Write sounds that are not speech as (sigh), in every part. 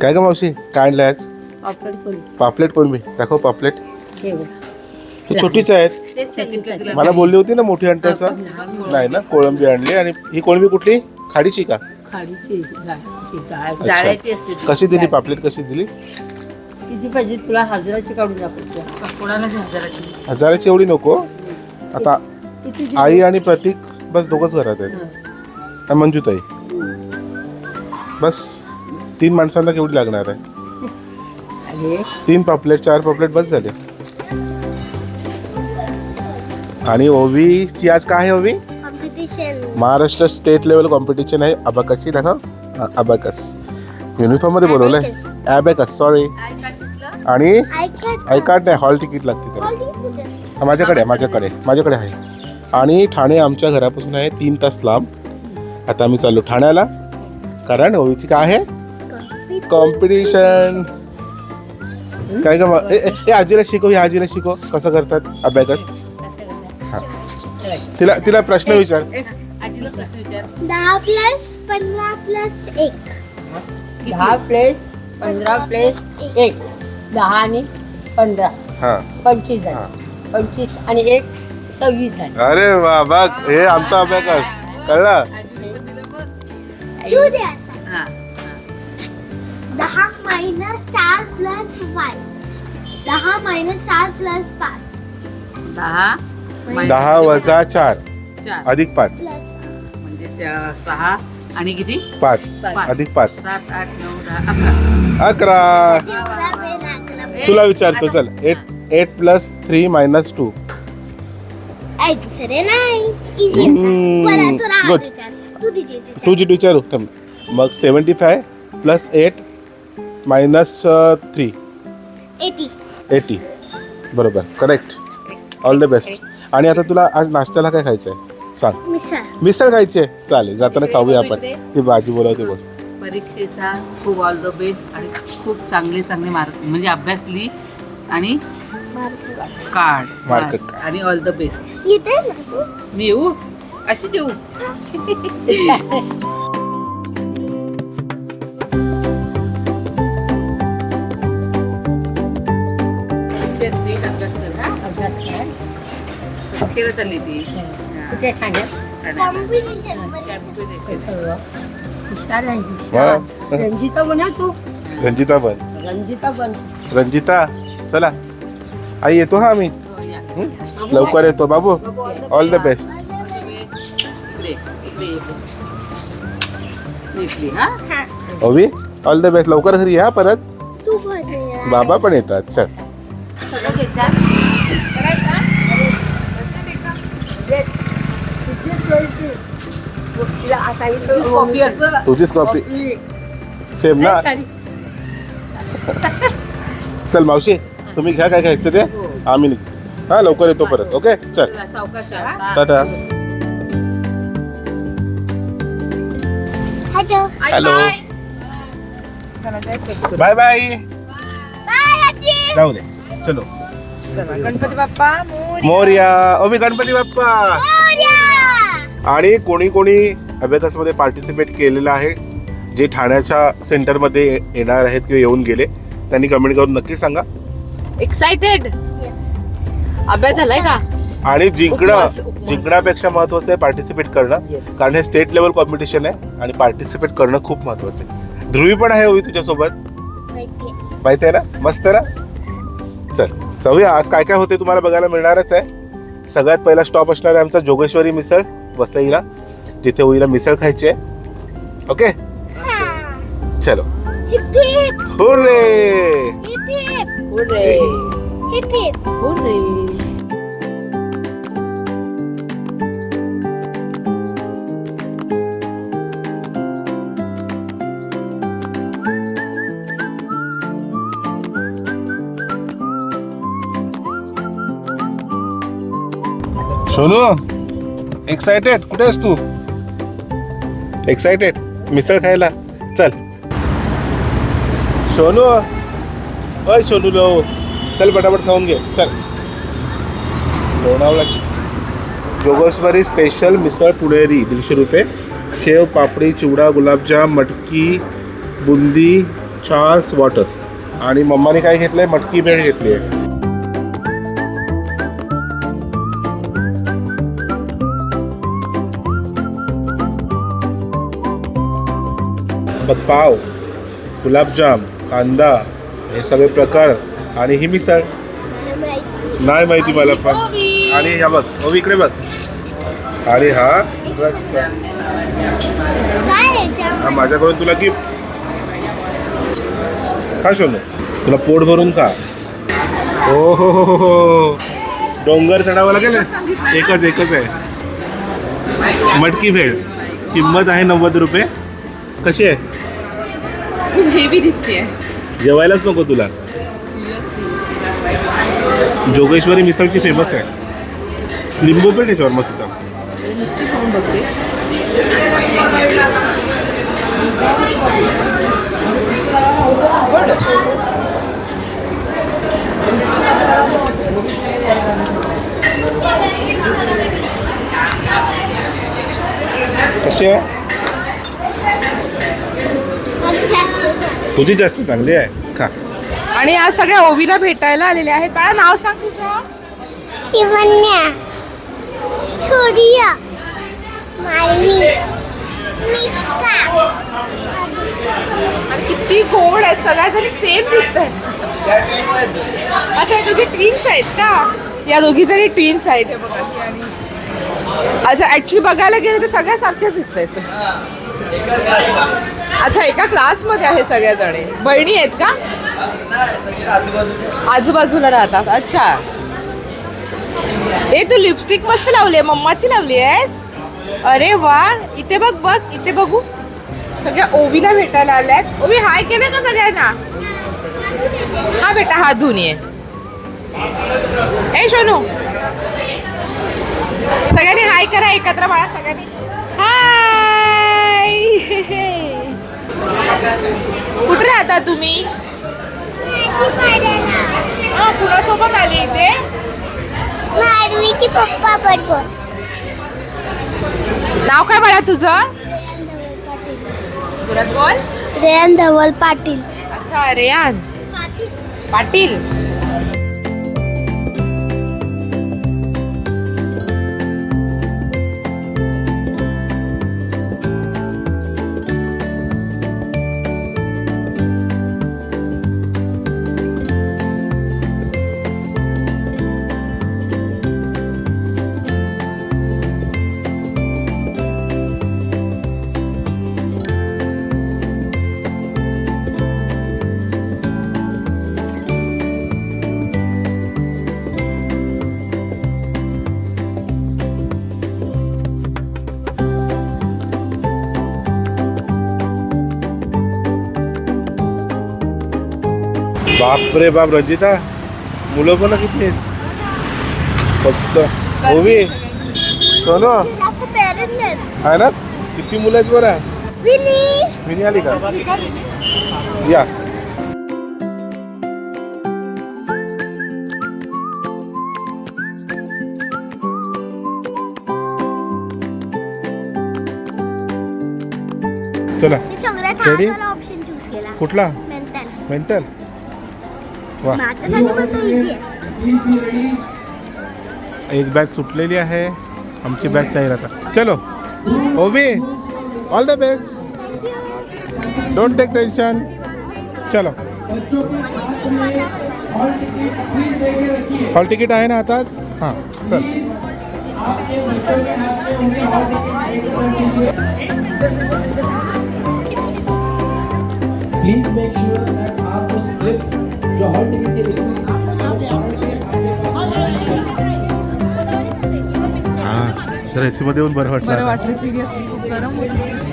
काय का मावशी? काय आणलं आज? पापलेट कोळंबी दाखव पापलेट. हे छोटीच आहेत. मला बोलली होती ना मोठी आणण्याचा नाही ना कोळंबी आणली. आणि ही कोळंबी कुठली? खाडीची का. कशी दिली पापलेट? कशी दिली? किती पाहिजे तुला? हजराची काढून दाखवतो हजाराची? हजाराची एवढी नको. आता? आई आणि प्रतीक बस दोघंच घरात आहेत. हं. मंजूताई. बस. तीन माणसांना केवढी लागणार आहे? (laughs) अरे. तीन पापलेट चार पापलेट बस झाले. आणि ओवीची आज काय आहे Ovi? Competition Maharashtra state level competition आहे अबाकसची दाखव. अबाकस युनिफॉर्ममध्ये बोलवलंय ॲबॅकस सॉरी आणि? आय कार्ड नाही हॉल तिकीट लागते त्याला. हा, माझ्याकडे आहे माझ्याकडे माझ्याकडे आहे. आणि ठाणे आमच्या घरापासून आहे तीन तास लांब. आता आम्ही चाललो ठाण्याला. कारण ओवीची काय आहे? कॉम्पिटिशन काय का मग? ए आजीला शिकव या आजीला शिकव. कसं करतात अभ्याकस हा. तिला तिला प्रश्न विचार. आजीला प्रश्न विचार. दहा प्लस पंधरा प्लस एक. दहा प्लेस पंधरा प्लेस एक. दहा आणि पंधरा. हा. पंचवीस हा. झाले पंचवीस आणि एक सव्वीस झाले. अरे वा बघ हे आमचा अभ्याकस कळला? तू दे आता. हा. दहा मायनस चार प्लस दहा मायनस चार प्लस पाच. दहा minus दहा वजा चार. चार. अधिक पाच. प्लस म्हणजे त्या सहा. आणि किती? पाच. पाच. अधिक पाच. सात आठ नऊ दहा. अकरा. अकरा एवढा वेळ लागला तुला विचारतो चल. Eight eight plus three minus two ऐ दुसरे नाही इझी हम्म, परत तुला हा good. विचार. तू तिची टू जी विचारू थांब मग seventy five plus eight minus three eighty eighty बरोबर. करेक्ट ऑल द बेस्ट आणि आता तुला आज नाश्त्याला काय खायचं आहे सांग. मिसळ. मिसळ खायची? आहे चालेल जाताना खाऊया आपण. ती भाजी बोलावते बोल. परीक्षेचा खूप ऑल द बेस्ट आणि खूप चांगले चांगले मार्क म्हणजे अभ्यासली आणि कार्ड Mark. आणि ऑल द बेस्ट येते ना तू? मी येऊ? अशी देऊ (laughs) चालली ती. कुठे ठाण्यात. रंजिता म्हणा तू? रंजिता पण रंजिता बन. रंजिता चला. आई येतो हा आम्ही हो? लवकर येतो बाबू. बाबू, all the all the best. Best Ovi all the best लवकर घरी या परत. बाबा पण येतात चल. तिला असं तुझीच कॉपी. सेम ना. चल मावशी तुम्ही घ्या काय खायचं ते? आम्ही निघतो हा लवकर येतो परत ओके? चल. सावकाश हा. Tata. Hello. Bye bye bye आजी. जाऊ दे. चलो. चला गणपती बाप्पा मोरया. ओवी गणपती बाप्पा. मोरया! आणि कोणी कोणी अबेकसमध्ये पार्टिसिपेट केलेलं आहे जे ठाण्याच्या सेंटरमध्ये येणार आहेत किंवा येऊन गेले त्यांनी कमेंट करून नक्की सांगा. एक्साइटेड अभ्यास झालाय का? आणि जिंकणं. जिंकण्यापेक्षा महत्वाचं आहे पार्टिसिपेट करणं. कारण हे स्टेट लेवल कॉम्पिटिशन आहे आणि पार्टिसिपेट करणं खूप महत्वाचं आहे. ध्रुवी पण आहे ओवी तुझ्यासोबत. माहिती आहे ना? मस्त आहे ना? चल जाऊया. आज काय काय होते तुम्हाला बघायला मिळणारच आहे. सगळ्यात पहिला स्टॉप असणार आहे आमचा जोगेश्वरी मिसळ. वसईला जिथे ओईला मिसळ खायची आहे. ओके? हा. चलो. Hip hip hurray! Hip hip hurray! Hip hip hurray! Sonu? Excited कुठे आहेस तू? एक्सायटेड मिसळ खायला. चल. सोनू? अय सोनू लो चल पटापट खाऊन घे. चल. लोणावळाची. जोगसवारी स्पेशल मिसळ पुणेरी दीडशे रुपये. शेव पापडी चिवडा गुलाबजाम मटकी बुंदी छास वॉटर आणि मम्माने काय घेतलं आहे मटकी भेळ घेतली आहे. बघ पाव गुलाबजाम कांदा हे सगळे प्रकार आणि ही मिसळ. नाही माहिती मला पण. आणि ह्या बघ हो इकडे बघ. आणि हा रस्सा. हा माझ्याकडून तुला गिफ्ट खा शोनू तुला पोट भरून खा. हो हो हो हो हो डोंगर चढावं लागेल ना? एकच एकच आहे. मटकी भेळ. किंमत आहे नव्वद रुपये. कशी आहे? हेवी दिसते जेवायलाच नको तुला. जोगेश्वरी मिसळची फेमस आहे. लिंबू पण त्याच्यावर मस्त. कशी आहे? तुझी जास्त चांगली आहे. खा. आणि आज सगळ्या ओवीला भेटायला आलेले आहेत. बाळा नाव सांग तुझं. शिवन्या सूर्य. मालवी मिष्का. आणि किती गोड आहेत. सगळ्या जणी सेम दिसत आहेत. अच्छा हे दोघी ट्विन्स आहेत का? या दोघी जणी ट्विन्स आहेत. हे बघा ही आणि अच्छा ऍक्च्युली बघायला गेलं तर सगळ्या सारख्याच दिसत आहेत अच्छा एका क्लासमध्ये आहे सगळ्याजण बहिणी आहेत का? आजूबाजूला राहतात. अच्छा. ए तू लिपस्टिक मस्त लावली आहे मम्माची लावली आहेस अरे वा इथे बघ बघ इथे बघू. सगळ्या ओबीला भेटायला आल्यात. ओबी हाय केलं का सगळ्यांना? हा बेटा हा धुनी आहे ए सोनू सगळ्यांनी हाय करा एकत्र बाळा सगळ्यांनी. हाय. (laughs) कुठे राहता तुम्ही? हा कुणासोबत आली इथे? माडवीची पप्पा बरोबर. नाव काय बाळा तुझं? जोरात बोल. रेयन धवल पाटील. अच्छा रेयान पाटील? बाप रे बाप रंजिता. मुलं पण किती आहेत? फक्त. ओवी. सोनू. आहे ना? किती मुलं आहेत बरं? विनी. आली का? या. चला. केला. कुठला? मेंटल एक बॅच सुटलेली आहे. आमची बॅच आहे आता. चलो. Ovi all the best don't take tension चलो. हॉल तिकीट आहे ना हातात? हाँ चल. प्लीज़ मेक श्योर दैट आपको स्लिप जो हॉल टिकट हां तर एसीमध्ये येऊन बरं वाटलं बरं वाटलं सिरियसली खूप गरम होतं.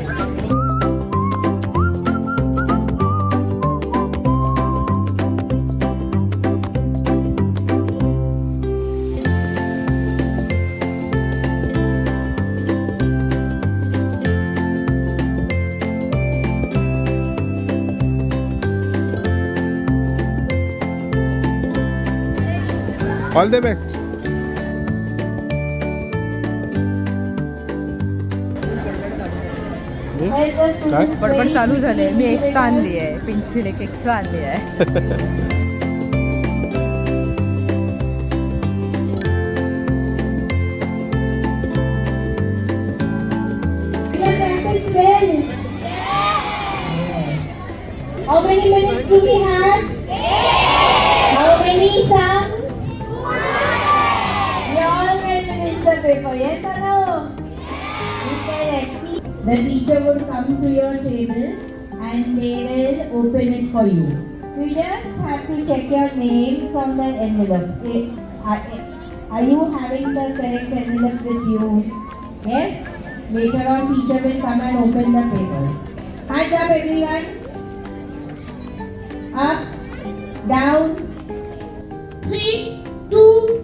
ऑल द बेस्ट काय? बडबड चालू झाले मी एक्स्ट्रा आणली आहे पिंचिल एक एक्स्ट्रा आणली आहे? How many minutes do we have? The teacher would come to your table and they will open it for you. You just have to check your names on the envelope. Eh, Are, are you having the correct envelope with you? Yes? Later on, teacher will come and open the paper. Hands up, everyone. Up, down. Three, two,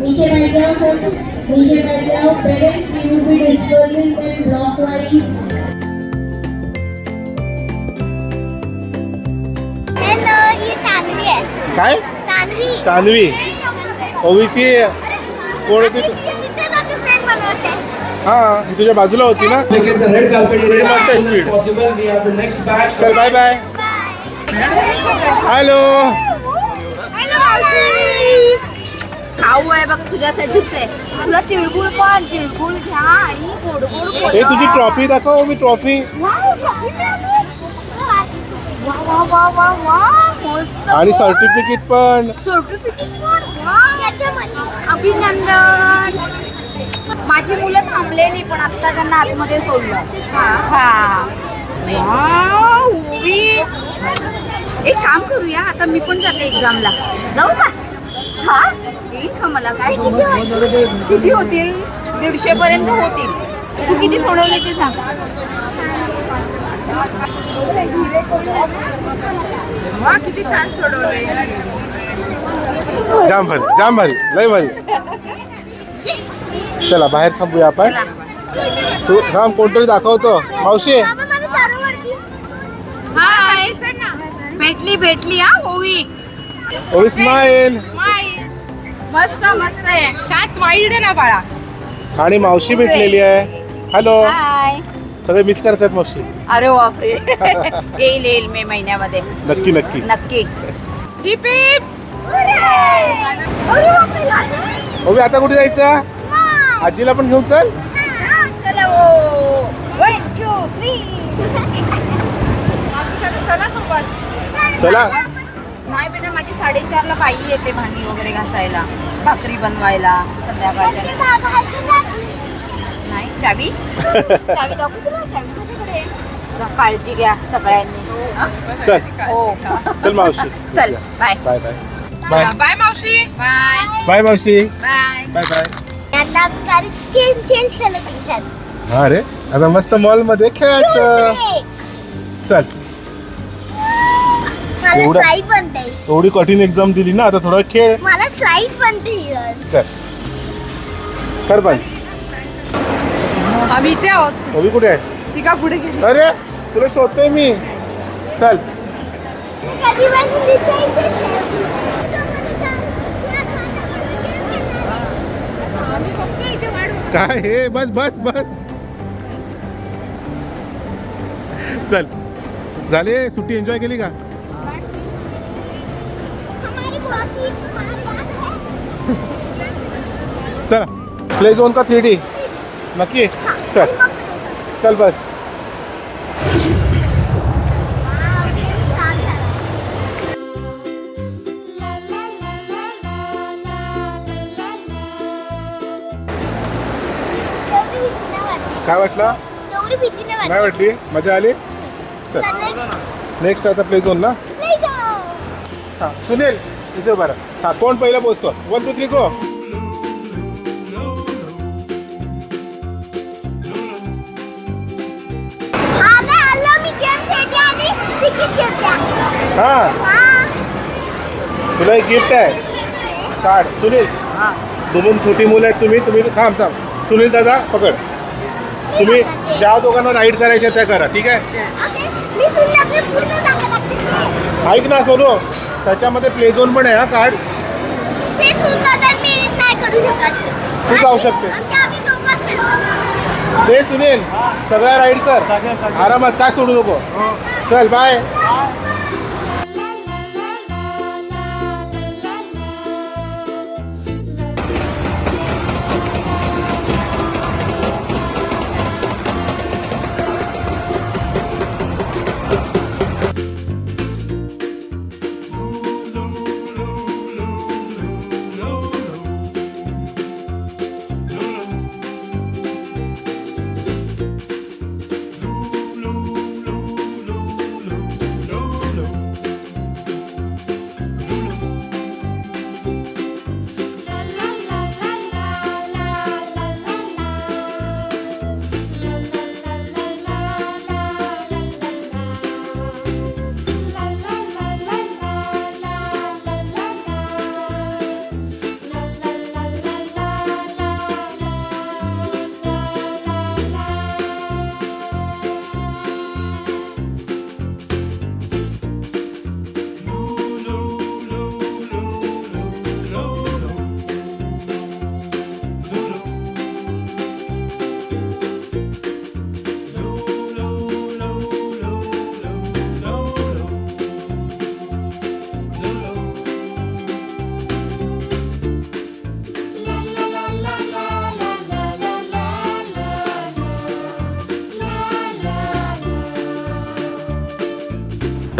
नीचे बैठ जाओ सब नीचे बैठ जाओ parents we will be dispersing them block wise hello ही तानवी आहे काय तानवी तानवी ओवीची कोण होती तू? तिथे जाते फ्रेंड बनवते हा ही तुझ्या बाजूला होती ना They get the red carpet Speed area खाऊ आहे बघ तुझ्यासाठीच आहे. तुला तिळगुळ पण तिळगुळ घ्या आणि गोड गोड बोला. हे तुझी ट्रॉफी दाखव मी ट्रॉफी. वाव, कॉफी मिळाली. वा वा वा वा वा मस्त आणि सर्टिफिकेट पण. सर्टिफिकेट पण वा. अभिनंदन. माझी मुलं थांबलेली पण आता त्यांना आतमध्ये सोडलं. हा. वाव, उभी. एक काम करूया आता मी पण जाते एक्झामला जाऊ का? हा? येईल का मला काय? किती होतील? दीडशे पर्यंत होतील. तू किती सोडवले ते सांग. वा किती छान सोडवले जाम भारी जाम भारी लय भारी चला बाहेर थांबूया आपण. तू थांब कोणतरी दाखवतो. मावशी? हाय भेटली भेटली हा ओवी. ओवी स्माईल मस्त मस्त आहे. छान स्माईल दे ना बाळा. आणि मावशी भेटलेली आहे. हॅलो हाय सगळे मिस करतात मावशी. अरे बापरे. (laughs) येईल येईल मे महिन्यामध्ये. नक्की नक्की. नक्की. हिप आता कुठे जायचं? आजीला पण घेऊन चल. थ्री (laughs) चला सोबत. चला. नाही बेटा माझी साडेचारला बाई येते भांडी वगैरे घासायला भाकरी बनवायला संध्याकाळच्या. नाही चावी? चावी दाखवू तुला? चावी तुझ्याकडे आहे. जा, काळजी घ्या सगळ्यांनी. हा? चल. हो. चल मावशी. चल bye. Bye bye. Bye. Bye मावशी. बाय. बाय मावशी. बाय. Bye bye. आता गाडी चेंज चेंज केलं दिवसात हा रे. आता मस्त मॉलमध्ये खेळायचं. चल. एवढं- स्लाईड बनते एवढी कठीण एक्झाम दिली ना आता थोडा खेळ. मला स्लाईड बनते. चल. कर पण आम्ही इथे आहोत. कुठे आहे? ती का पुढे गेली? अरे तुला शोधतोय मी. चल. कधीपासून तिच्या इथेच आहे. आम्ही बघतोय इथे वाट बघतोय. काय हे? बस बस बस. चल. झाले? सुट्टी एन्जॉय केली का? (laughs) चला प्ले झोन का थ्री डी नक्की? चल. चल बस. काय वाटलं? नाही वाटली? मजा आली? चल. नेक्स्ट आता प्ले झोन ना. हां. सुनील! इथे बरं. हां कोण पहिला पोचतो? वन टू थ्री गो हां. हा. तुला एक गिफ्ट आहे. कार्ड सुनील. दोन छोटी मुलं आहेत तुम्ही. तुम्ही थांब थांब. सुनील दादा पकड. तुम्ही ज्या दोघांना राईड करायच्या त्या करा ठीक आहे? ऐक ना सोनू. त्याच्यामध्ये प्ले झोन पण आहे हा कार्ड ते सुद्धा तर मी नाही करू शकत. तू जाऊ शकतेस. आणि आम्ही दोघंच खेळू. ते सुनील सगळ्या राईड कर. आरामात काय सोडू नको. चल बाय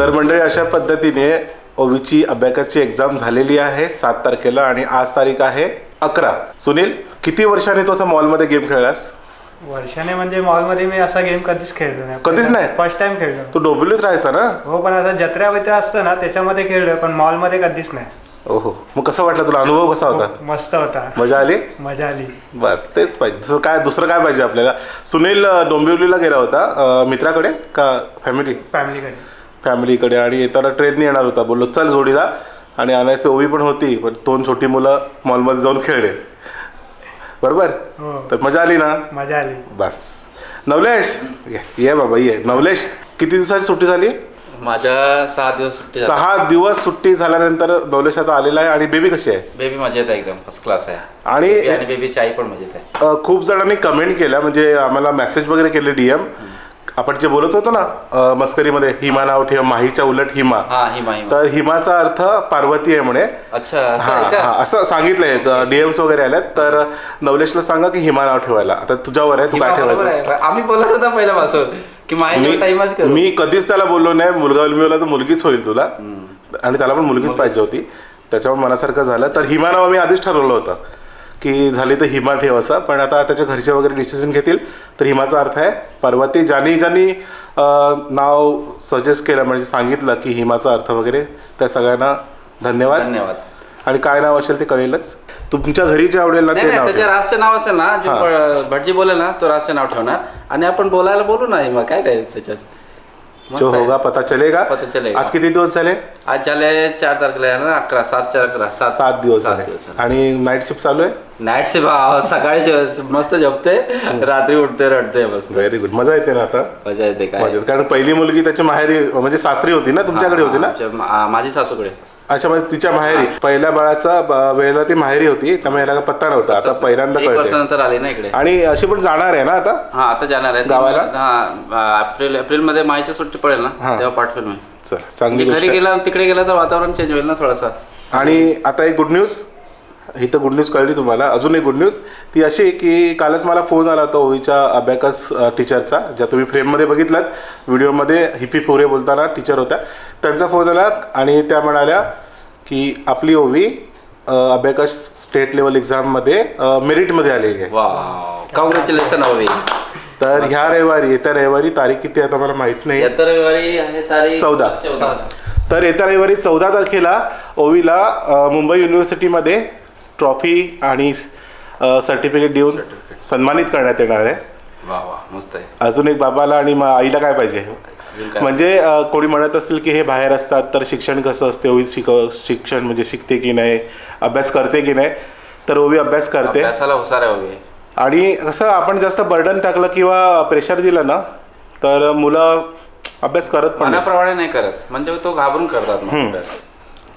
तर मंडळी अशा पद्धतीने ओवीची अभ्यासाची एक्झाम झालेली आहे सात तारखेला आणि आज तारीख आहे अकरा. सुनील किती वर्षांनी तो मॉलमध्ये गेम खेळलास? वर्षाने म्हणजे मॉलमध्ये मी असा गेम कधीच खेळलो नाही. कधीच नाही? फर्स्ट टाइम खेळलो. तू डोंबिवलीत राहायचा ना? हो पण असं जत्रा बित्रा असतं ना त्याच्यामध्ये खेळलोय पण मॉलमध्ये कधीच नाही. ओहो मग कसं वाटलं तुला? अनुभव कसा होता? मस्त होता. मजा आली? मजा आली. बस तेच पाहिजे. दुसरं काय दुसरं काय पाहिजे आपल्याला? सुनील डोंबिवलीला गेला होता. मित्राकडे का फॅमिली फॅमिलीकडे फॅमिलीकडे आणि येताना ट्रेनने येणार होता. बोललो चल जोडीला. आणि आणायची ओवी पण होती पण दोन छोटी मुलं मॉलमध्ये जाऊन खेळले. बरोबर? हो. तर मजा आली ना? मजा आली. बस. नवलेश? ये बाबा ये. नवलेश किती दिवसाची सुट्टी झाली? माझ्या सहा दिवस सुट्टी झाली. सहा दिवस सुट्टी झाल्यानंतर नवलेश आता आलेला आहे आणि बेबी कशी आहे? बेबी मजेत आहे एकदम फर्स्ट क्लास आहे. आणि बेबी आणि बेबीची आई पण मजेत आहे. अ, खूप जणांनी कमेंट केल्या म्हणजे आम्हाला मेसेज वगैरे केले डीएम आपण जे बोलत होतो ना अ, मस्करीमध्ये हिमा नाव ठेव माहीच्या उलट हिमा. हा हिमा हिमा. तर हिमाचा अर्थ पार्वती आहे म्हणे. अच्छा असं हा आहे हा का असं सांगितलंय. डीएम्स वगैरे आल्यात. तर नवलेशला सांगा की हिमा नाव ठेवायला. आता तुझ्यावर आहे तू हिमा काय बरोबर ठेवायचं? आहे. आम्ही बोलत होता पहिल्यापासून की माझ्या टाइमच करू. मी कधीच त्याला बोललो नाही. मुलगा उलमिवला तर मुलगीच होईल तुला. आणि त्याला पण मुलगीच. पाहिजे होती. त्याच्यामुळे मनासारखं झालं. तर हिमा नाव आम्ही आधीच ठरवलं होतं. की झाली तर हिमा ठेव असं. पण आता त्याच्या घरचे वगैरे डिसिजन घेतील. तर हिमाचा अर्थ आहे पार्वती ज्यांनी ज्यांनी नाव सजेस्ट केलं म्हणजे सांगितलं की हिमाचा अर्थ वगैरे त्या सगळ्यांना धन्यवाद. धन्यवाद. आणि काय नाव असेल ते कळेलच. तुमच्या घरी जे आवडेल ना ते नाव त्याचे ठेवा. राष्ट्र नाव असेल ना जो भटजी बोलेल ना तो राष्ट्र नाव ठेवणार. आणि आपण बोलायला बोलू ना हिमा काय काय त्याच्यात? जो. होगा पता चलेगा। पता चलेगा. आज किती दिवस झाले? आज झाले चार तारखेला आहे ना अकरा सात चार अकरा सात. दिवस सात झाले. दिवस झाले. आणि नाईट शिफ्ट चालू आहे? नाईट से सकाळी जे- मस्त झोपते. रात्री उठते रडते मस्त. व्हेरी गुड मजा येते ना आता? मजा येते काय? मजेत. कारण पहिली मुलगी त्याच्या माहेरी म्हणजे सासरी होती ना तुमच्याकडे होती ना? आमच्या- मा- माझी सासूकडे. अच्छा म्हणजे तिच्या माहेरी. पहिल्या बाळाचा वेळेला ती माहेरी होती. त्यामुळे याला पत्ता नव्हता. आता पहिल्यांदा एक कळते वर्षानंतर आली ना इकडे. आणि अशी पण जाणार आहे ना आता? हा आता जाणार आहे. गावाला? हा एप्रिल एप्रिलमध्ये माहीची सुट्टी पडेल हा. ना तेव्हा पाठवेल मी. चल चांगली म्हणजे गोष्ट घरी आहे. गेला तिकडे गेला तर वातावरण चेंज होईल ना थोडासा. आणि आता एक गुड न्यूज इथं गुड न्यूज कळली तुम्हाला. अजून एक गुड न्यूज ती अशी की कालच मला फोन आला होता ओवीच्या अबॅकस टीचरचा ज्या तुम्ही फ्रेममध्ये बघितलात. व्हिडिओमध्ये हिपी फोरे बोलताना टीचर होत्या. त्यांचा फोन आला आणि त्या म्हणाल्या की आपली ओवी अबॅकस स्टेट लेवल एक्झाममध्ये मेरिटमध्ये आलेली आहे. कॉंग्रॅच्युलेशन हवी तर ह्या रविवारी येत्या रविवारी तारीख किती आहे आता मला माहीत नाही. रविवारी चौदा. तर येत्या रविवारी चौदा तारखेला ओवीला मुंबई युनिव्हर्सिटीमध्ये ट्रॉफी आणि सर्टिफिकेट देऊन सन्मानित करण्यात येणार आहे. वा वा मस्त आहे. अजून एक बाबाला आणि आईला काय पाहिजे? म्हणजे कोणी म्हणत असेल की हे बाहेर असतात तर शिक्षण कसं असते? ओवी शिकव शिक्षण म्हणजे शिकते की नाही? अभ्यास करते की नाही? तर ओवी अभ्यास करते. हुशार आहे आणि कसं आपण जास्त बर्डन टाकलं किंवा प्रेशर दिलं ना तर मुलं अभ्यास करत पण नाही. करत. म्हणजे तो घाबरून करतात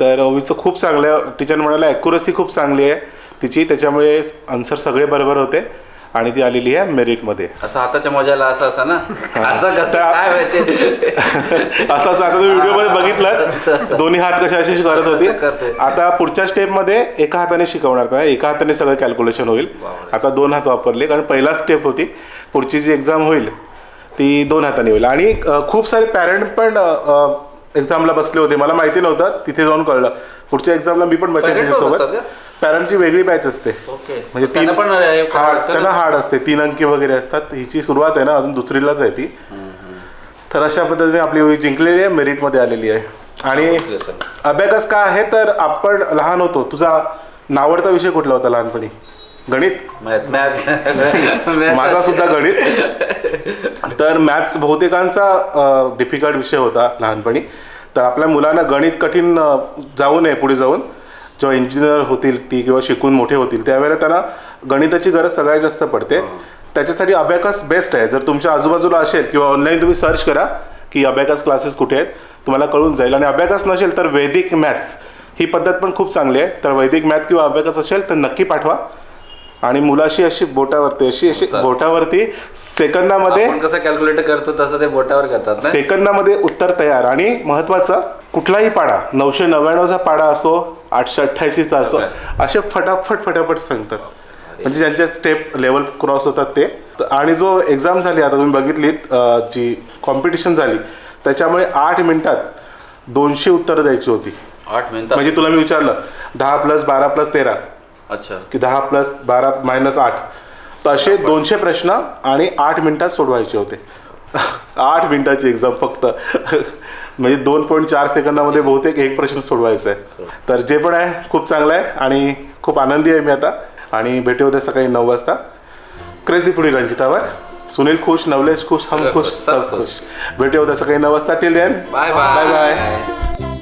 तर ओवीचं खूप चांगलं टीचर म्हणाला ॲक्युरसी खूप चांगली आहे. तिची त्याच्यामुळे आन्सर सगळे बरोबर होते. आणि ती आलेली आहे मेरिटमध्ये असं हाताच्या मजाला असं असं ना? असं (laughs) असं असं आता तुम्ही व्हिडिओमध्ये (laughs) असं, बघितलं. दोन्ही हात कशा अशी करत होती. आता पुढच्या स्टेपमध्ये एका हाताने शिकवणार नाही एका हाताने सगळं कॅल्क्युलेशन होईल. आता दोन हात वापरले कारण पहिला स्टेप होती. पुढची जी एक्झाम होईल ती दोन हाताने होईल. आणि खूप सारे पॅरेंट पण एक्झामला बसले होते. मला माहिती नव्हतं. तिथे जाऊन कळलं. पुढच्या एक्झामला मी पण बसेल Parent त्याच्यासोबत पॅरेंटची वेगळी बॅच असते. ओके म्हणजे त्यांना तीन पण हे हार्ड त्यांना? हार्ड असते. तीन अंकी वगैरे असतात. हिची सुरुवात आहे ना अजून दुसरीलाच आहे ती. तर अशा पद्धतीने आपली जिंकलेली आहे मेरिटमध्ये आलेली आहे. आणि. अभ्यास काय आहे? तर आपण लहान होतो. तुझा नावडता विषय कुठला होता लहानपणी? गणित. माझा सुद्धा गणित. तर मॅथ्स बहुतेकांचा डिफिकल्ट विषय होता लहानपणी. तर आपल्या मुलांना गणित कठीण जाऊ नये पुढे जाऊन. जेव्हा इंजिनियर होतील ती किंवा शिकून मोठे होतील त्यावेळेला त्यांना गणिताची गरज सगळ्यात जास्त पडते. त्याच्यासाठी अबॅकस बेस्ट आहे. जर तुमच्या आजूबाजूला असेल किंवा ऑनलाईन तुम्ही सर्च करा की अबॅकस क्लासेस कुठे आहेत तुम्हाला कळून जाईल. आणि अबॅकस नसेल तर वैदिक मॅथ्स ही पद्धत पण खूप चांगली आहे. तर वैदिक मॅथ किंवा अबॅकस असेल तर नक्की पाठवा. आणि मुलाशी अशी बोटावरती अशी अशी बोटावरती सेकंदामध्ये आपण कसं कॅल्क्युलेटर करतो तसं ते बोटावर करतात ना? सेकंदामध्ये उत्तर तयार आणि महत्वाचं कुठलाही पाडा नऊशे नव्याण्णवचा पाडा असो आठशे अठ्ठ्याऐंशीचा असो असे फटाफट फटाफट सांगतात. म्हणजे ज्यांचे स्टेप लेवल क्रॉस होतात ते. त- आणि जो एक्झाम झाली आता तुम्ही बघितलीत अं, जी कॉम्पिटिशन झाली त्याच्यामुळे आठ मिनिटात दोनशे उत्तरं द्यायची होती. आठ मिनिटात? म्हणजे तुला मी विचारलं दहा प्लस बारा प्लस तेरा. अच्छा. की दहा प्लस बारा मायनस आठ. तर असे दोनशे प्रश्न आणि आठ मिनिटात सोडवायचे होते. आठ मिनिटाची एक्झाम फक्त. म्हणजे दोन पॉईंट चार सेकंदामध्ये बहुतेक एक प्रश्न सोडवायचा आहे. तर जे पण आहे खूप चांगलं आहे आणि खूप आनंदी आहे मी आता. आणि भेटू उद्या सकाळी नऊ वाजता. क्रेझी पुढे रंजितावर. सुनील खुश नवलेश खुश हम खुश सब खुश. भेटू उद्या सकाळी नऊ वाजता. Till then bye bye bye bye